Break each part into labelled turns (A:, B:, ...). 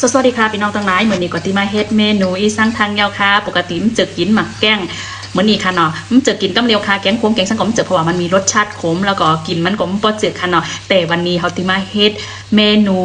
A: สวัสดีค่ะพี่น้องทั้งหลายเหมือนนี้ก็ที่มาเฮ็ดเมนูอีสังทางยาวค่ะ ปกติมันจะกินหมักแกง เหมือนนี้ค่ะเนาะมันจะกินกำเลียวค่ะแกงขมแกงสังกอมนเจอเพราะว่ามันมีรสชาติขมแล้วก็กินมันก็บ่เจือค่ะเนาะแต่วันนี้เขาที่มาเฮ็ดเมนู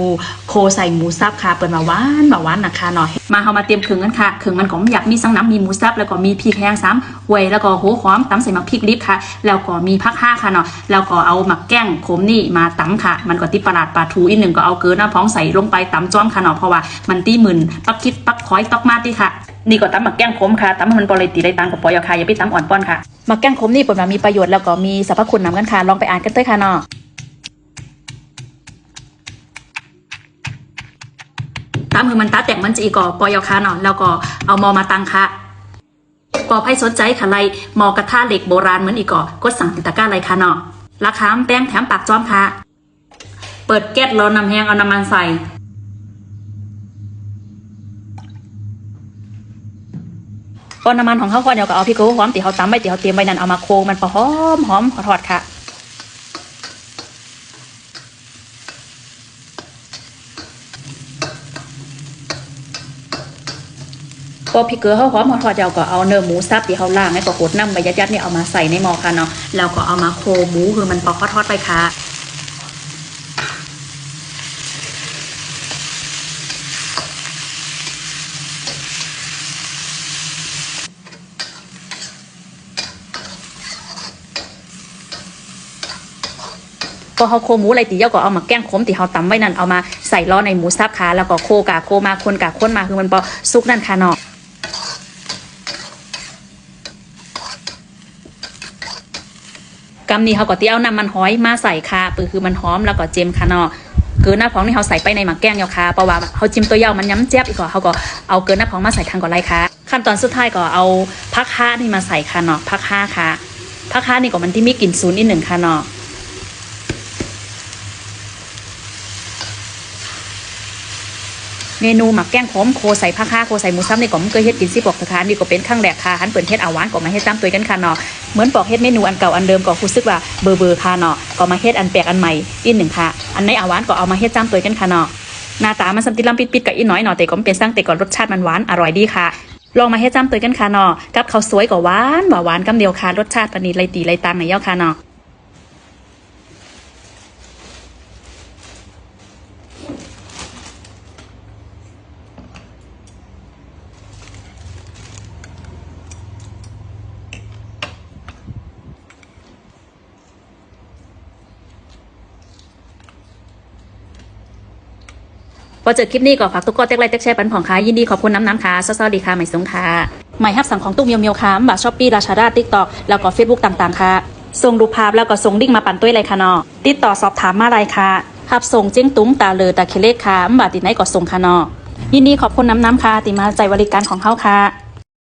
A: โคใส่หมูสับค่ะเปิดมาหวานมาหวานนะคะเนาะมาเฮามาเตรียมเครื่องกันค่ะเครื่องมันก็อยากมีสังน้ำมีหมูสับแล้วก็มีพริกแห้งซ้ำหวยแล้วก็โหหอมตำใส่มักพริกดิบค่ะแล้วก็มีผักห้าค่ะเนาะแล้วก็เอาหมักแกงขมนี่มาตำค่ะ มันก็ติปลาดปลาทูอีกหนึ่งก็เอาเกลือน้ำพองใส่ลงไปตำจ้อมค่ะเนาะเพราะว่ามันตีหมื่นปักคิดปักคอยตอกมาตีค่ะ นี่ก็ตำหมักแกงขมค่ะตำให้มันบริตีได้ตังกับปอยอค่ะอย่าไปตำอ่อนป้อนค่ะหมักแกงขมนี่เปิดมามีประโยชน์แล้วก็มีสรรพคุณนำกันค่ะลองไปอ่านกันเต้ยค่ะเนาะตามคือมันตาแต่งมันจะอีกอปอยอค่ะเนาะแล้วก็เอามอมาตังค่ะกอไพ่สนใจค่ะไรมอกระทะเหล็กโบราณเหมือนอีกอกดสั่งติดตะกร้าไรค่ะเนาะราคาแป้งแถมปากจ้อมค่ะ เปิดแก๊สร้อนน้ำแห้งเอาน้ำมันใส่ ก้อนน้ำมันของเขาก้อนเดียวก็เอาพริกโขหอมตีเขาตำไว้ตีเขาเตรียมไว้นั่นเอามาโคงมันพอหอมหอมขอทอดค่ะก็พริกเกลือเขาหอมขอทอดเดียวก็เอาเนื้อหมูสับที่เขาล่างให้ก็โขดน้ำใบยัดยัดๆเนี่ยเอามาใส่ในหม้อค่ะเนาะแล้วก็เอามาโคหมูคือมันพอทอดไปค่ะ ก็เขาโคหมูอะไรตีเยาก็เอามาแกงขมตีเขาตำไว้นั่นเอามาใส่ล้อในหมูสับขาแล้วก็โคกาโคมาคนกาคนมาคือมันพอซุกนั่นค่ะเนาะกำนี้เขาก็เตี้ยวน้ำมันหอยมาใส่ค่ะปือคือมันหอมแล้วก็เจมค่ะเนาะเกลือหน้าพองนี่เขาใส่ไปในหมักแกงเยาค่ะเพราะว่าเขาจิ้มตัวเยามันย้ำแจ๊บอีกกว่าเขาก็เอาเกลือหน้าพองมาใส่ทางก่อนไรค่ะขั้นตอนสุดท้ายก็เอาผักห้านี่มาใส่ค่ะเนาะผักห้าค่ะผักห้านี่ก็มันที่มีกลิ่นซูนนิดหนึ่งค่ะเนาะ เมนูหมักแกงขมโคใส่ผักค่าโคใส่หมูซ้ำนี่ก็ไม่เคยเฮ็ดกินสิบอกสถานนี่ก็เป็นครั้งแรกค่ะหันเปิดเฮ็ดอาหวานก็มาเฮ็ดตามตัวกันค่ะเนาะเหมือนบอกเฮ็ดเมนูอันเก่าอันเดิมก็รู้สึกว่าเบอร์เบอร์ค่ะเนาะก็มาเฮ็ดอันแปลกอันใหม่อีกหนึ่งค่ะ อันในอาหวานก็เอามาเฮ็ดตามตัวกันค่ะเนาะหน้าตามันสัมติลำปิดๆกับอีน้อยเนาะแต่ก็เป็นสร้างแต่ก่อนรสชาติมันหวานอร่อยดีค่ะลองมาเฮ็ดจ้ำตัวกันค่ะเนาะกับข้าวสวยก็หวานหวานหวานกำเดียวค่ะรสชาติปานนี้ไรตีไรตามในเย้าค่ะเนาะ พอเจอคลิปนี้ก็ฝากทุกคนเต็กไลค์เต็กแชร์ปันผ่องค่ะยินดีขอบคุณน้ำน้ำค่ะสวัสดีค่ะใหม่สงค่ะใหม่ฮับสั่งของตุ้มเมียวเมียวค่ะบัตรช้อปปี้ราชาดาติ๊กต็อกแล้วก็เฟซบุ๊กต่างๆค่ะส่งรูปภาพแล้วก็ส่งลิงก์มาปั่นตุ้ยเลยค่ะเนาะติดต่อสอบถามมาอะไรค่ะหับส่งเจ้งตุ้งตาเลอตาเคเล็กค่ะบัตรติดไหนก็ส่งค่ะเนาะยินดีขอบคุณน้ำน้ำค่ะติมาใจบริการของเขาค่ะ